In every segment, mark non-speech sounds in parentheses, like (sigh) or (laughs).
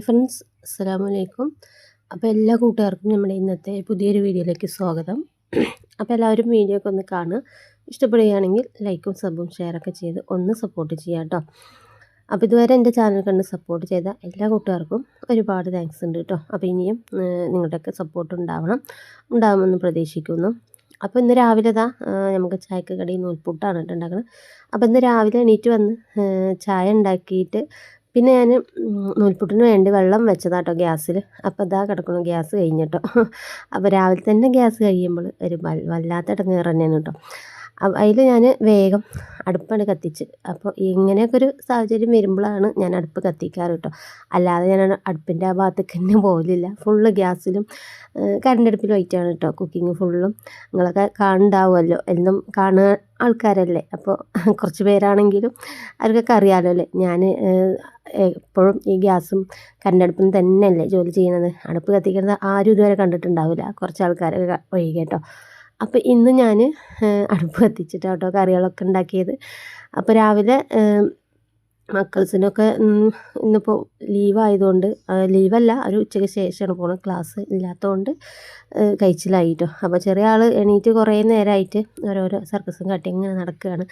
Hi friends അസ്സാം വലൈക്കും അപ്പോൾ എല്ലാ കൂട്ടുകാർക്കും നമ്മുടെ ഇന്നത്തെ പുതിയൊരു വീഡിയോയിലേക്ക് സ്വാഗതം. അപ്പോൾ എല്ലാവരും വീഡിയോ ഒക്കെ ഒന്ന് കാണുക. ഇഷ്ടപ്പെടുകയാണെങ്കിൽ ലൈക്കും സബും ഷെയറൊക്കെ ചെയ്ത് ഒന്ന് സപ്പോർട്ട് ചെയ്യാം കേട്ടോ. അപ്പോൾ ഇതുവരെ എന്റെ ചാനൽ കണ്ട് സപ്പോർട്ട് ചെയ്ത എല്ലാ കൂട്ടുകാർക്കും ഒരുപാട് താങ്ക്സ് ഉണ്ട് കേട്ടോ. അപ്പോൾ ഇനിയും നിങ്ങളുടെയൊക്കെ സപ്പോർട്ട് ഉണ്ടാവണം. ഉണ്ടാകുമെന്ന് പ്രതീക്ഷിക്കുന്നു. അപ്പോൾ ഇന്ന് രാവിലെ ഇതാ നമുക്ക് ചായക്ക് കടി നൂൽപ്പുട്ടാണ് ഉണ്ടാക്കുന്നത് അപ്പോൾ ഇന്ന് രാവിലെ എണീറ്റ് വന്ന് ചായ ഉണ്ടാക്കിയിട്ട് പിന്നെ ഞാൻ നൂൽപുട്ടിന് വേണ്ടി വെള്ളം വെച്ചതാട്ടോ ഗ്യാസിൽ അപ്പോൾ ഇതാ കിടക്കണം ഗ്യാസ് കഴിഞ്ഞിട്ടോ. (laughs) അപ്പോൾ രാവിലെ തന്നെ ഗ്യാസ് കഴിയുമ്പോൾ ഒരു വല്ലാത്ത ഇടങ്ങേറ് തന്നെയാണ് കേട്ടോ. അതിൽ ഞാൻ വേഗം അടുപ്പാണ് കത്തിച്ച്. അപ്പോൾ ഇങ്ങനെയൊക്കെ ഒരു സാഹചര്യം വരുമ്പോഴാണ് ഞാൻ അടുപ്പ് കത്തിക്കാറ് കേട്ടോ. അല്ലാതെ ഞാൻ അടുപ്പിന്റെ ആ ഭാഗത്തേക്ക് തന്നെ പോകലില്ല. ഫുള്ള് ഗ്യാസിലും കറണ്ട് അടുപ്പിലും ആയിട്ടാണ് കേട്ടോ കുക്കിംഗ് ഫുള്ളും നിങ്ങളൊക്കെ കാണുന്നുണ്ടാവുമല്ലോ. എന്നും കാണുക ആൾക്കാരല്ലേ. അപ്പോൾ കുറച്ച് പേരാണെങ്കിലും അവർക്കൊക്കെ അറിയാമല്ലോ അല്ലേ? ഞാൻ എപ്പോഴും ഈ ഗ്യാസും കരണ്ടടുപ്പും തന്നെയല്ലേ ജോലി ചെയ്യുന്നത്. അടുപ്പ് കത്തിക്കുന്നത് ആരും ഇതുവരെ കണ്ടിട്ടുണ്ടാവില്ല. കുറച്ച് ആൾക്കാരൊക്കെ ഒഴികെ കേട്ടോ. അപ്പോൾ ഇന്ന് ഞാൻ അടുപ്പ് കത്തിച്ചിട്ടാണ് കേട്ടോ കറികളൊക്കെ ഉണ്ടാക്കിയത്. അപ്പോൾ രാവിലെ മക്കൾസിനൊക്കെ ഇന്നിപ്പോൾ ലീവായതുകൊണ്ട് ലീവല്ല ഒരു ഉച്ചയ്ക്ക് ശേഷമാണ് പോകുന്നത് ക്ലാസ് ഇല്ലാത്തതുകൊണ്ട് കഴിച്ചിലായിട്ടോ. അപ്പോൾ ചെറിയ ആൾ എണീറ്റ് കുറേ നേരമായിട്ട് ഓരോരോ സർക്കസും കാട്ടി ഇങ്ങനെ നടക്കുകയാണ്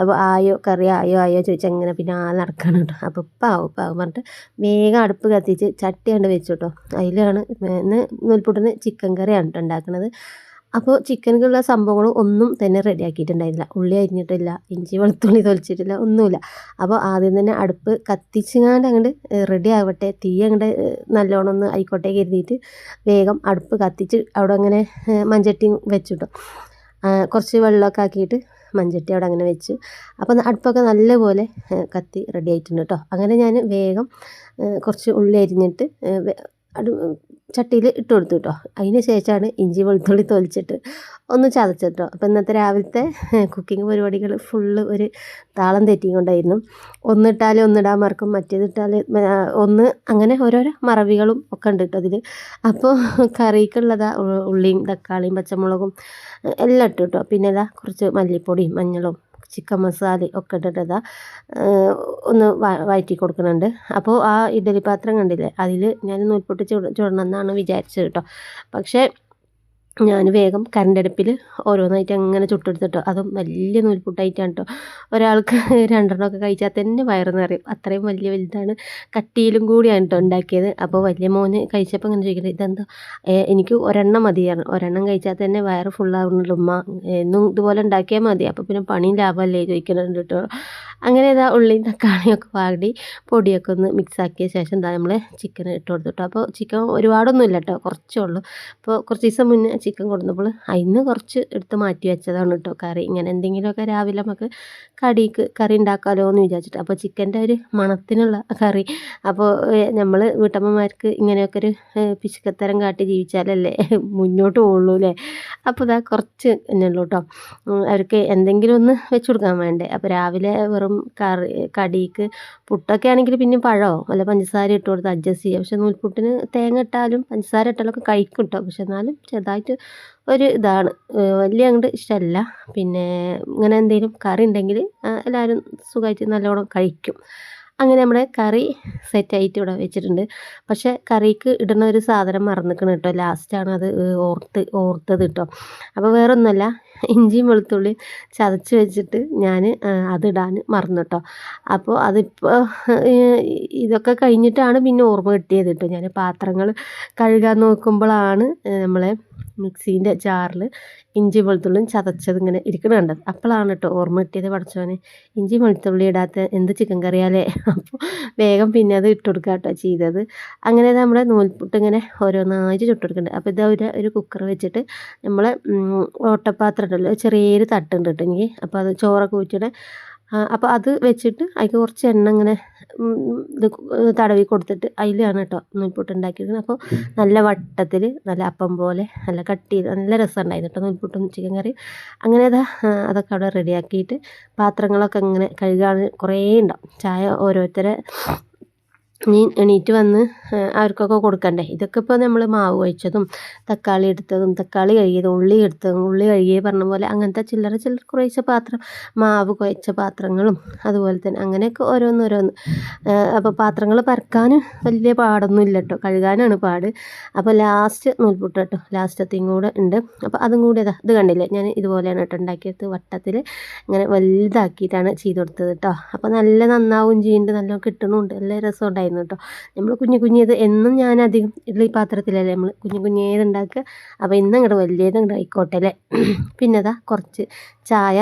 അപ്പോൾ ആയോ കറി ആയോ ആയോ ചോദിച്ചാൽ ഇങ്ങനെ പിന്നെ ആ നടക്കണം കേട്ടോ. അപ്പോൾ പാവും പാവും പറഞ്ഞിട്ട് വേഗം അടുപ്പ് കത്തിച്ച് ചട്ടി കണ്ട് വെച്ചു കേട്ടോ അതിലാണ് ഇന്ന് നൂൽപുട്ടിന് ചിക്കൻ കറിയാണ് കേട്ടോ ഉണ്ടാക്കുന്നത് അപ്പോൾ ചിക്കനിലുള്ള സംഭവങ്ങളും ഒന്നും തന്നെ റെഡിയാക്കിയിട്ടുണ്ടായിരുന്നില്ല ഉള്ളി അരിഞ്ഞിട്ടില്ല ഇഞ്ചി വെളുത്തുള്ളി തൊലിച്ചിട്ടില്ല ഒന്നുമില്ല. അപ്പോൾ ആദ്യം തന്നെ അടുപ്പ് കത്തിച്ചങ്ങാണ്ട് അങ്ങോട്ട് റെഡി ആവട്ടെ തീ അങ്ങോട്ട് നല്ലോണം ഒന്ന് ആയിക്കോട്ടെ കരുതിയിട്ട് വേഗം അടുപ്പ് കത്തിച്ച് അവിടെ അങ്ങനെ മഞ്ചട്ടി വെച്ചിട്ടു. കുറച്ച് വെള്ളമൊക്കെ ആക്കിയിട്ട് മഞ്ചട്ടി അവിടെ അങ്ങനെ വെച്ച്. അപ്പോൾ അടുപ്പൊക്കെ നല്ലപോലെ കത്തി റെഡി ആയിട്ടുണ്ട് കേട്ടോ. അങ്ങനെ ഞാൻ വേഗം കുറച്ച് ഉള്ളി അരിഞ്ഞിട്ട് അത് ചട്ടിയിൽ ഇട്ട് കൊടുത്തു കേട്ടോ. അതിന് ശേഷമാണ് ഇഞ്ചി വെളുത്തുള്ളി തൊലിച്ചിട്ട് ഒന്ന് ചതച്ചിട്ടോ അപ്പോൾ ഇന്നത്തെ രാവിലത്തെ കുക്കിംഗ് പരിപാടികൾ ഫുള്ള് ഒരു താളം തെറ്റിക്കൊണ്ടായിരുന്നു. ഒന്നിട്ടാൽ ഒന്നിടാൻ മറക്കും മറ്റേതിട്ടാൽ ഒന്ന് അങ്ങനെ ഓരോരോ മറവികളും ഒക്കെ ഉണ്ട് കേട്ടോ അതിൽ അപ്പോൾ കറിക്കുള്ളതാ ഉള്ളിയും തക്കാളിയും പച്ചമുളകും എല്ലാം ഇട്ടു കേട്ടോ. പിന്നെ കുറച്ച് മല്ലിപ്പൊടിയും മഞ്ഞളും ചിക്കൻ മസാല ഒക്കെ ഇട്ടിട്ട് ഒന്ന് വഴറ്റി കൊടുക്കുന്നുണ്ട്. അപ്പോൾ ആ ഇഡലി പാത്രം കണ്ടില്ലേ? അതിൽ ഞാൻ നൂൽപ്പൊട്ട് ചുടണം എന്നാണ് വിചാരിച്ചത് കേട്ടോ. പക്ഷേ ഞാൻ വേഗം കരണ്ടടുപ്പിൽ ഓരോന്നായിട്ട് അങ്ങനെ ചുട്ടെടുത്തിട്ടോ. അതും വലിയ നൂൽപുട്ടായിട്ടാണ് കേട്ടോ ഒരാൾക്ക് (laughs) രണ്ടെണ്ണം ഒക്കെ കഴിച്ചാൽ തന്നെ വയറ് നിറയും. അത്രയും വലിയ വലുതാണ്. കട്ടിയിലും കൂടിയാണ് കേട്ടോ ഉണ്ടാക്കിയത്. അപ്പോൾ വലിയ മോന് കഴിച്ചപ്പോൾ ഇങ്ങനെ ചോദിക്കുന്നത് ഇതെന്താ? എനിക്ക് ഒരെണ്ണം മതിയാണ്. ഒരെണ്ണം കഴിച്ചാൽ തന്നെ വയറ് ഫുള്ളാവുന്നുള്ളൂ ഉമ്മ. എന്നും ഇതുപോലെ ഉണ്ടാക്കിയാൽ മതി. അപ്പോൾ പിന്നെ പണി ലാഭമല്ലേ? ചോദിക്കുന്നുണ്ട് കേട്ടോ അങ്ങനെ ഇതാ ഉള്ളിയും തക്കാളിയൊക്കെ വാടി പൊടിയൊക്കെ ഒന്ന് മിക്സ് ആക്കിയ ശേഷം എന്താ നമ്മൾ ചിക്കൻ ഇട്ട് കൊടുത്തിട്ടോ. അപ്പോൾ ചിക്കൻ ഒരുപാടൊന്നും ഇല്ല കേട്ടോ കുറച്ചേ ഉള്ളൂ. അപ്പോൾ കുറച്ച് ദിവസം മുന്നേ ചിക്കൻ കൊടുത്തപ്പോൾ അതിന് കുറച്ച് എടുത്ത് മാറ്റി വെച്ചതാണ് കേട്ടോ കറി. ഇങ്ങനെ എന്തെങ്കിലുമൊക്കെ രാവിലെ നമുക്ക് കടിക്ക് കറി ഉണ്ടാക്കാമല്ലോ എന്ന് വിചാരിച്ചിട്ട്. അപ്പോൾ ചിക്കന്റെ ഒരു മണത്തിനുള്ള കറി. അപ്പോൾ നമ്മൾ വീട്ടമ്മമാർക്ക് ഇങ്ങനെയൊക്കെ ഒരു പിശുക്കത്തരം കാട്ടി ജീവിച്ചാലല്ലേ മുന്നോട്ട് പോകുള്ളൂ അല്ലേ അപ്പോൾ ഇതാ കുറച്ച് എന്നുള്ളൂ കേട്ടോ അവർക്ക് എന്തെങ്കിലും ഒന്ന് വെച്ച് കൊടുക്കാൻ വേണ്ടേ. അപ്പോൾ രാവിലെ വെറും കറി കടിക്ക് പുട്ടൊക്കെ ആണെങ്കിൽ പിന്നെ പഴമോ? അല്ല പഞ്ചസാര ഇട്ട് കൊടുത്ത് അഡ്ജസ്റ്റ് ചെയ്യാം പക്ഷെ നൂൽപുട്ടിന് തേങ്ങ ഇട്ടാലും പഞ്ചസാര ഇട്ടാലൊക്കെ കഴിക്കും കേട്ടോ പക്ഷെ എന്നാലും ചെറുതായിട്ട് ഒരു ഇതാണ്. വലിയ അങ്ങോട്ട് ഇഷ്ടമല്ല പിന്നെ ഇങ്ങനെ എന്തെങ്കിലും കറി ഉണ്ടെങ്കിൽ എല്ലാവരും സുഖമായിട്ട് നല്ലോണം കഴിക്കും. അങ്ങനെ നമ്മുടെ കറി സെറ്റായിട്ട് ഇവിടെ വെച്ചിട്ടുണ്ട്. പക്ഷേ കറിക്ക് ഇടുന്ന ഒരു സാധനം മറന്നിക്കണം കേട്ടോ ലാസ്റ്റാണ് അത് ഓർത്ത് ഓർത്തത് കേട്ടോ അപ്പോൾ വേറെ ഒന്നുമല്ല ഇഞ്ചിയും വെളുത്തുള്ളിയും ചതച്ച് വെച്ചിട്ട് ഞാൻ അതിടാൻ മറന്നു കേട്ടോ അപ്പോൾ അതിപ്പോൾ ഇതൊക്കെ കഴിഞ്ഞിട്ടാണ് പിന്നെ ഓർമ്മ കിട്ടിയത് കേട്ടോ ഞാൻ പാത്രങ്ങൾ കഴുകാൻ നോക്കുമ്പോഴാണ് നമ്മളെ മിക്സീന്റെ ജാറിൽ ഇഞ്ചി വെളുത്തുള്ളിയും ചതച്ചത് ഇങ്ങനെ ഇരിക്കണ കണ്ടത്. അപ്പോഴാണ് കേട്ടോ ഓർമ്മ കിട്ടിയത് പഠിച്ചോനെ ഇഞ്ചി വെളുത്തുള്ളി ഇടാത്ത എന്ത് ചിക്കൻ കറിയാലേ അപ്പോൾ വേഗം പിന്നെ അത് ഇട്ട് കൊടുക്കുക കേട്ടോ ചെയ്തത്. അങ്ങനെ നമ്മുടെ നൂൽപുട്ട് ഇങ്ങനെ ഓരോന്നായിട്ട് ചുട്ടെടുക്കുന്നുണ്ട് അപ്പോൾ ഇത് ഒരു ഒരു കുക്കർ വെച്ചിട്ട് നമ്മൾ ഓട്ടപ്പാത്രം ഉണ്ടല്ലോ ചെറിയൊരു തട്ടുണ്ട് കേട്ടോ അപ്പോൾ അത് ചോറൊക്കെ ഊറ്റിയുടെ അപ്പോൾ അത് വെച്ചിട്ട് അതിൽ കുറച്ച് എണ്ണ ഇങ്ങനെ ഇത് തടവി കൊടുത്തിട്ട് അതിലാണ് കേട്ടോ നൂൽപുട്ട് ഉണ്ടാക്കിയിരുന്നത് അപ്പോൾ നല്ല വട്ടത്തിൽ നല്ല അപ്പം പോലെ നല്ല കട്ടി നല്ല രസമുണ്ടായിരുന്നു കേട്ടോ നൂൽപുട്ടും ചിക്കൻ കറി അങ്ങനെ അതാ അതൊക്കെ അവിടെ റെഡിയാക്കിയിട്ട് പാത്രങ്ങളൊക്കെ ഇങ്ങനെ കഴുകാൻ കുറേ ഉണ്ടാവും. ചായ ഓരോരുത്തരെ ഇനി എണീറ്റ് വന്ന് അവർക്കൊക്കെ കൊടുക്കണ്ടേ? ഇതൊക്കെ ഇപ്പോൾ നമ്മൾ മാവ് കഴിച്ചതും തക്കാളി എടുത്തതും തക്കാളി കഴുകിയതും ഉള്ളി എടുത്തതും ഉള്ളി കഴുകിയ പറഞ്ഞ പോലെ അങ്ങനത്തെ ചില്ലറ ചില്ലറ കുറേശ്ശെ പാത്രം മാവ് കുഴച്ച പാത്രങ്ങളും അതുപോലെ തന്നെ അങ്ങനെയൊക്കെ ഓരോന്നോരോന്ന് അപ്പോൾ പാത്രങ്ങൾ പരക്കാൻ വലിയ പാടൊന്നും ഇല്ല കേട്ടോ കഴുകാനാണ് പാട്. അപ്പോൾ ലാസ്റ്റ് നൂൽപുട്ട് കേട്ടോ ലാസ്റ്റത്തെയും കൂടെ ഉണ്ട്. അപ്പോൾ അതും കൂടി ഇതാ ഇത് കണ്ടില്ലേ? ഞാൻ ഇതുപോലെയാണ് കേട്ടോ ഉണ്ടാക്കിയത് വട്ടത്തിൽ ഇങ്ങനെ വലുതാക്കിയിട്ടാണ് ചെയ്ത് കൊടുത്തത് കേട്ടോ അപ്പോൾ നല്ല നന്നാവും ചെയ്യുന്നുണ്ട് നല്ല കിട്ടണമുണ്ട് നല്ല രസം ഉണ്ടായിരുന്നു കേട്ടോ നമ്മൾ കുഞ്ഞു കുഞ്ഞിയത് എന്നും ഞാൻ അധികം ഇഡ്ഡലി പാത്രത്തിലല്ലേ നമ്മൾ കുഞ്ഞു കുഞ്ഞേത് ഉണ്ടാക്കുക. അപ്പോൾ ഇന്ന് അങ്ങോട്ട് വലിയത് അങ്ങോട്ട് ആയിക്കോട്ടെ അല്ലേ? പിന്നെ അതാ കുറച്ച് ചായ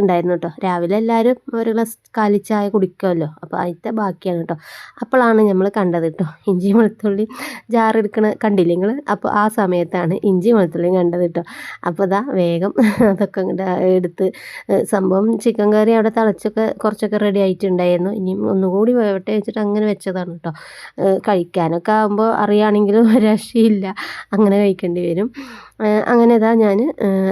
ഉണ്ടായിരുന്നു കേട്ടോ രാവിലെ എല്ലാവരും ഒരു ഗ്ലാസ് കാലി ചായ കുടിക്കുമല്ലോ അപ്പോൾ അതിന്റെ ബാക്കിയാണ് കേട്ടോ അപ്പോഴാണ് നമ്മൾ കണ്ടത് കേട്ടോ ഇഞ്ചി വെളുത്തുള്ളി ജാറെടുക്കണ കണ്ടില്ലേ നിങ്ങൾ അപ്പോൾ ആ സമയത്താണ് ഇഞ്ചി വെളുത്തുള്ളിയും കണ്ടത് കേട്ടോ അപ്പോൾ ഇതാ വേഗം (laughs) അതൊക്കെ എടുത്ത് സംഭവം ചിക്കൻ കറി അവിടെ തിളച്ചൊക്കെ കുറച്ചൊക്കെ റെഡി ആയിട്ടുണ്ടായിരുന്നു. ഇനിയും ഒന്നുകൂടി വേവട്ടെ വെച്ചിട്ട് അങ്ങനെ വെച്ചതാണ് കേട്ടോ കഴിക്കാനൊക്കെ ആകുമ്പോൾ അറിയുകയാണെങ്കിലും (laughs) രക്ഷയില്ല. അങ്ങനെ കഴിക്കേണ്ടി വരും. അങ്ങനെ ഇതാ ഞാൻ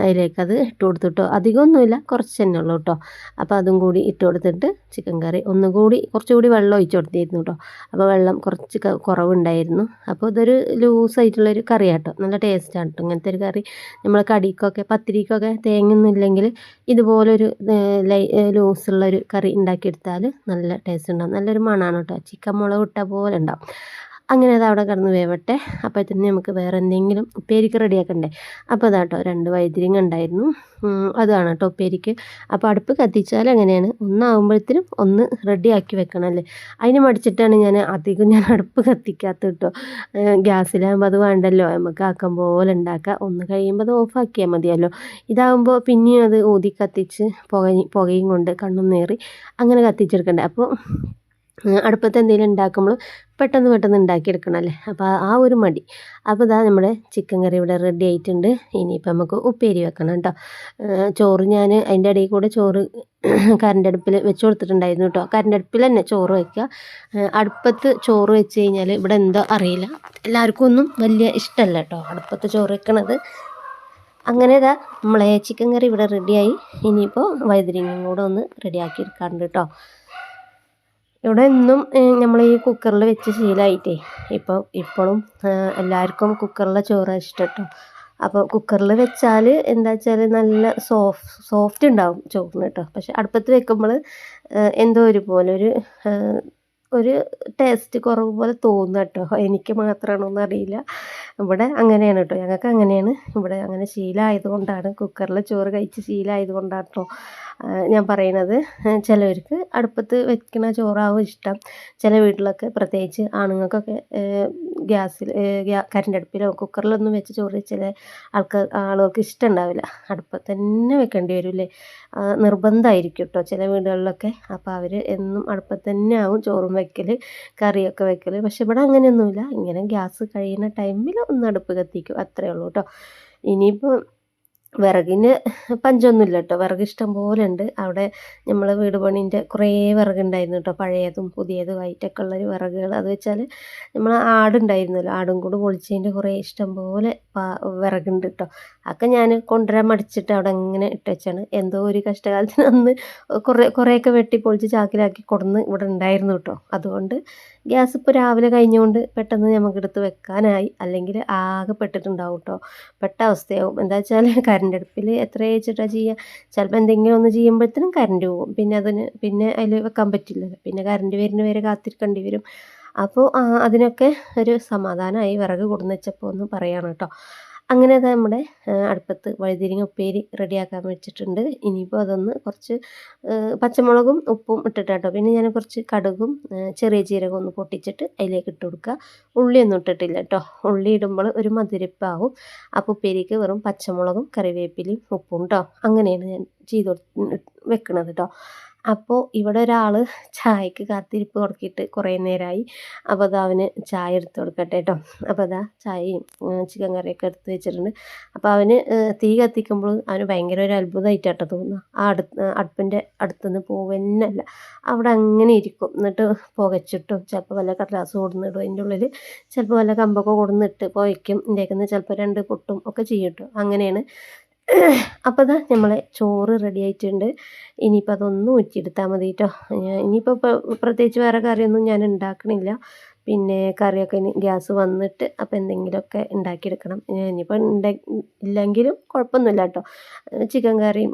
അതിലേക്കത് ഇട്ട് കൊടുത്തു കേട്ടോ അധികമൊന്നുമില്ല കുറച്ച് തന്നെ ഉള്ളൂ കേട്ടോ. അപ്പോൾ അതും കൂടി ഇട്ട് കൊടുത്തിട്ട് ചിക്കൻ കറി ഒന്നുകൂടി കുറച്ചുകൂടി വെള്ളം ഒഴിച്ച് കൊടുത്തിരുന്നു കേട്ടോ. അപ്പോൾ വെള്ളം കുറച്ച് കുറവുണ്ടായിരുന്നു. അപ്പോൾ ഇതൊരു ലൂസായിട്ടുള്ളൊരു കറി കേട്ടോ നല്ല ടേസ്റ്റാണ് കേട്ടോ. ഇങ്ങനത്തെ ഒരു കറി നമ്മൾ കടിക്കൊക്കെ പത്തിരിക്കൊക്കെ തേങ്ങയൊന്നും ഇല്ലെങ്കിൽ ഇതുപോലൊരു ലൂസുള്ളൊരു കറി ഉണ്ടാക്കിയെടുത്താൽ നല്ല ടേസ്റ്റ് ഉണ്ടാവും. നല്ലൊരു മണമാണ് കേട്ടോ. ചിക്കൻ മുളക് ഇട്ട പോലെ ഉണ്ടാവും. അങ്ങനെ അത് അവിടെ കിടന്ന് വേവട്ടെ. അപ്പോഴത്തേന് നമുക്ക് വേറെ എന്തെങ്കിലും ഉപ്പേരിക്ക് റെഡിയാക്കണ്ടേ? അപ്പോൾ അതാട്ടോ രണ്ട് വൈദ്യരിങ്ങ ഉണ്ടായിരുന്നു. അതാണ് കേട്ടോ ഉപ്പേരിക്ക്. അപ്പോൾ അടുപ്പ് കത്തിച്ചാൽ അങ്ങനെയാണ് ഒന്നാകുമ്പോഴത്തേനും ഒന്ന് റെഡിയാക്കി വെക്കണം അല്ലേ? അതിന് മടിച്ചിട്ടാണ് ഞാൻ അധികം ഞാൻ അടുപ്പ് കത്തിക്കാത്ത കേട്ടോ ഗ്യാസിലാകുമ്പോൾ അത് വേണ്ടല്ലോ. നമുക്ക് ആക്കാൻ പോലെ ഉണ്ടാക്കുക ഒന്ന് കഴിയുമ്പോൾ അത് ഓഫാക്കിയാൽ മതിയല്ലോ. ഇതാകുമ്പോൾ പിന്നെയും അത് ഊതി കത്തിച്ച് പുക പുകയും കൊണ്ട് കണ്ണും നേറി അങ്ങനെ കത്തിച്ചെടുക്കണ്ടേ? അപ്പോൾ അടുപ്പത്ത് എന്തെങ്കിലും ഉണ്ടാക്കുമ്പോൾ പെട്ടെന്ന് പെട്ടെന്ന് ഉണ്ടാക്കിയെടുക്കണമല്ലേ അപ്പോൾ ആ ഒരു മടി. അപ്പോൾ ഇതാ നമ്മുടെ ചിക്കൻ കറി ഇവിടെ റെഡി ആയിട്ടുണ്ട്. ഇനിയിപ്പോൾ നമുക്ക് ഉപ്പേരി വെക്കണം കേട്ടോ ചോറ് ഞാൻ അതിന്റെ ഇടയിൽ കൂടെ ചോറ് (clears throat) കറണ്ട് അടുപ്പിൽ വെച്ച് കൊടുത്തിട്ടുണ്ടായിരുന്നു കേട്ടോ കറണ്ട് അടുപ്പിൽ തന്നെ ചോറ് വയ്ക്കുക അടുപ്പത്ത് ചോറ് വെച്ച് കഴിഞ്ഞാൽ ഇവിടെ എന്തോ അറിയില്ല. എല്ലാവർക്കും ഒന്നും വലിയ ഇഷ്ടമല്ല കേട്ടോ അടുപ്പത്ത് ചോറ് വെക്കണത്. അങ്ങനെ ഇതാ നമ്മളെ ചിക്കൻ കറി ഇവിടെ റെഡിയായി ഇനിയിപ്പോൾ വൈദ്യുതിയും കൂടെ ഒന്ന് റെഡിയാക്കി എടുക്കാറുണ്ട് കേട്ടോ ഇവിടെ എന്നും നമ്മൾ ഈ കുക്കറിൽ വെച്ച് ശീലമായിട്ടേ ഇപ്പോൾ ഇപ്പോഴും എല്ലാവർക്കും കുക്കറിലെ ചോറ് ഇഷ്ടം അപ്പോൾ കുക്കറിൽ വെച്ചാൽ എന്താ വെച്ചാൽ നല്ല സോഫ് സോഫ്റ്റ് ഉണ്ടാവും ചോറിന് കേട്ടോ പക്ഷെ അടുപ്പത്ത് വെക്കുമ്പോൾ എന്തോ ഒരു പോലെ ഒരു ഒരു ടേസ്റ്റ് കുറവ് പോലെ തോന്നുക കേട്ടോ എനിക്ക് മാത്രമാണോ എന്നറിയില്ല ഇവിടെ അങ്ങനെയാണ് കേട്ടോ ഞങ്ങൾക്ക് അങ്ങനെയാണ്. ഇവിടെ അങ്ങനെ ശീലമായത് കൊണ്ടാണ് കുക്കറിൽ ചോറ് കഴിച്ച് ശീലമായത് കൊണ്ടാണ് കേട്ടോ ഞാൻ പറയുന്നത് ചിലവർക്ക് അടുപ്പത്ത് വെക്കുന്ന ചോറാവും ഇഷ്ടം. ചില വീട്ടിലൊക്കെ പ്രത്യേകിച്ച് ആണുങ്ങൾക്കൊക്കെ ഗ്യാസിൽ കറണ്ട് അടുപ്പിലോ കുക്കറിലൊന്നും വെച്ച് ചോറ് ചില ആൾക്കാർ ആളുകൾക്ക് ഇഷ്ടം ഉണ്ടാവില്ല. അടുപ്പത്ത് തന്നെ വെക്കേണ്ടി വരില്ലേ? നിർബന്ധമായിരിക്കും കേട്ടോ ചില വീടുകളിലൊക്കെ. അപ്പോൾ അവർ എന്നും അടുപ്പത്ത് തന്നെ ആവും ചോറും വെക്കൽ കറിയൊക്കെ വെക്കൽ പക്ഷെ ഇവിടെ അങ്ങനെയൊന്നുമില്ല. ഇങ്ങനെ ഗ്യാസ് കഴിയുന്ന ടൈമിൽ ഒന്ന് അടുപ്പ് കത്തിക്കും. അത്രയേ ഉള്ളൂ കേട്ടോ ഇനിയിപ്പോൾ വിറകിന് പഞ്ചമൊന്നുമില്ല കേട്ടോ വിറക് ഇഷ്ടം പോലെ ഉണ്ട് അവിടെ നമ്മൾ വീട് പണീന്റെ കുറേ വിറകുണ്ടായിരുന്നു കേട്ടോ. പഴയതും പുതിയതും ആയിട്ടൊക്കെ ഉള്ളൊരു വിറകുകൾ. അത് വെച്ചാൽ നമ്മൾ ആടുണ്ടായിരുന്നല്ലോ. ആടും കൂടെ പൊളിച്ചതിന്റെ കുറേ ഇഷ്ടം പോലെ വിറകുണ്ട് കേട്ടോ. അതൊക്കെ ഞാൻ കൊണ്ടുവരാൻ മടിച്ചിട്ട് അവിടെ ഇങ്ങനെ ഇട്ട് വെച്ചാണ്. എന്തോ ഒരു കഷ്ടകാലത്തിന് അന്ന് കുറേ കുറേയൊക്കെ വെട്ടി പൊളിച്ച് ചാക്കിലാക്കി കൊടുന്ന് ഇവിടെ ഉണ്ടായിരുന്നു കേട്ടോ. അതുകൊണ്ട് ഗ്യാസ് ഇപ്പോൾ രാവിലെ കഴിഞ്ഞുകൊണ്ട് പെട്ടെന്ന് നമുക്ക് എടുത്ത് വെക്കാനായി. അല്ലെങ്കിൽ ആകെ പെട്ടിട്ടുണ്ടാവും കേട്ടോ. പെട്ട അവസ്ഥയാവും. എന്താ വെച്ചാൽ കറണ്ട് അടുപ്പിൽ എത്ര വെച്ചിട്ടാണ് ചെയ്യുക ചിലപ്പോൾ എന്തെങ്കിലും ഒന്ന് ചെയ്യുമ്പോഴത്തേനും കറണ്ട് പോകും. പിന്നെ അതിന് പിന്നെ അതിൽ വെക്കാൻ പറ്റില്ല. പിന്നെ കറണ്ട് വരുന്ന വരെ കാത്തിരിക്കേണ്ടി വരും. അപ്പോൾ അതിനൊക്കെ ഒരു സമാധാനമായി വിറക് കൊടുന്ന് വെച്ചപ്പോൾ ഒന്ന് പറയാണ് കേട്ടോ. അങ്ങനെ അത് നമ്മുടെ അടുപ്പത്ത് വഴുതിരിങ്ങ ഉപ്പേരി റെഡിയാക്കാൻ വെച്ചിട്ടുണ്ട്. ഇനിയിപ്പോൾ അതൊന്ന് കുറച്ച് പച്ചമുളകും ഉപ്പും ഇട്ടിട്ടാട്ടോ. പിന്നെ ഞാൻ കുറച്ച് കടുകും ചെറിയ ജീരകം ഒന്ന് പൊട്ടിച്ചിട്ട് അതിലേക്ക് ഇട്ട് കൊടുക്കുക. ഉള്ളിയൊന്നും ഇട്ടിട്ടില്ല കേട്ടോ. ഉള്ളി ഇടുമ്പോൾ ഒരു മധുരപ്പാവും. അപ്പോൾ ഉപ്പേരിക്ക് വെറും പച്ചമുളകും കറിവേപ്പിലയും ഉപ്പും കേട്ടോ അങ്ങനെയാണ് ഞാൻ ചെയ്ത് വെക്കണത് കേട്ടോ അപ്പോൾ ഇവിടെ ഒരാൾ ചായക്ക് കാത്തിരിപ്പ് തുടക്കിയിട്ട് കുറേ നേരമായി അപ്പോൾ അത് അവന് ചായ എടുത്ത് കൊടുക്കട്ടെ കേട്ടോ അപ്പോൾ അതാ ചായയും ചിക്കൻ കറിയൊക്കെ എടുത്ത് വെച്ചിട്ടുണ്ട്. അപ്പോൾ അവന് തീ കത്തിക്കുമ്പോൾ അവന് ഭയങ്കര ഒരു അത്ഭുതമായിട്ടാട്ടോ തോന്നുന്നു. ആ അടുത്ത് അടുപ്പിന്റെ അടുത്തുനിന്ന് പോകുന്നല്ല അവിടെ അങ്ങനെ ഇരിക്കും. എന്നിട്ട് പുകച്ചിട്ടും ചിലപ്പോൾ വല്ല കടലാസ് കൊടുന്നിടും അതിന്റെ ഉള്ളിൽ ചിലപ്പോൾ വല്ല കമ്പൊക്കെ കൊടുന്നിട്ട് പുകയ്ക്കും. ഇതിന്റെയൊക്കെ ചിലപ്പോൾ രണ്ട് പൊട്ടും ഒക്കെ ചെയ്യും കേട്ടോ അങ്ങനെയാണ് അപ്പോൾ അതാ നമ്മളെ ചോറ് റെഡി ആയിട്ടുണ്ട് ഇനിയിപ്പോൾ അതൊന്ന് ഉച്ചെടുത്താൽ മതി കേട്ടോ ഇനിയിപ്പോൾ പ്രത്യേകിച്ച് വേറെ കറിയൊന്നും ഞാൻ ഉണ്ടാക്കണില്ല. പിന്നെ കറിയൊക്കെ ഇനി ഗ്യാസ് വന്നിട്ട് അപ്പോൾ എന്തെങ്കിലുമൊക്കെ ഉണ്ടാക്കിയെടുക്കണം. ഇനിയിപ്പോൾ ഇല്ലെങ്കിലും കുഴപ്പമൊന്നുമില്ല കേട്ടോ ചിക്കൻ കറിയും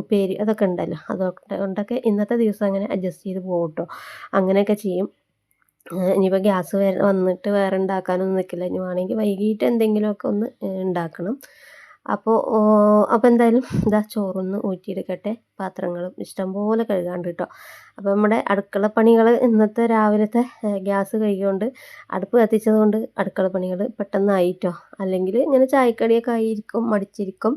ഉപ്പേരി അതൊക്കെ ഉണ്ടല്ലോ. അതൊക്കെ കൊണ്ടൊക്കെ ഇന്നത്തെ ദിവസം അങ്ങനെ അഡ്ജസ്റ്റ് ചെയ്ത് പോകും കേട്ടോ അങ്ങനെയൊക്കെ ചെയ്യും. ഇനിയിപ്പോൾ ഗ്യാസ് വന്നിട്ട് വേറെ ഉണ്ടാക്കാനൊന്നും നിൽക്കില്ല ഇനി വേണമെങ്കിൽ വൈകിട്ട് എന്തെങ്കിലുമൊക്കെ ഒന്ന് ഉണ്ടാക്കണം. അപ്പോൾ അപ്പോൾ എന്തായാലും ഇതാ ചോറൊന്ന് ഊറ്റിയെടുക്കട്ടെ. പാത്രങ്ങളും ഇഷ്ടംപോലെ കഴുകാണ്ട് കേട്ടോ അപ്പോൾ നമ്മുടെ അടുക്കള പണികൾ ഇന്നത്തെ രാവിലത്തെ ഗ്യാസ് കഴുകിയോണ്ട് അടുപ്പ് കത്തിച്ചത് കൊണ്ട് അടുക്കള പണികൾ പെട്ടെന്നായിട്ടോ. അല്ലെങ്കിൽ ഇങ്ങനെ ചായക്കടിയൊക്കെ ആയിരിക്കും മടിച്ചിരിക്കും.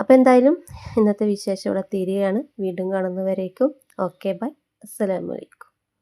അപ്പോൾ എന്തായാലും ഇന്നത്തെ വിശേഷം ഇവിടെ തീരുകയാണ്. വീണ്ടും കാണുന്നവരേക്കും. Okay bye. അസ്സലാമു അലൈക്കും.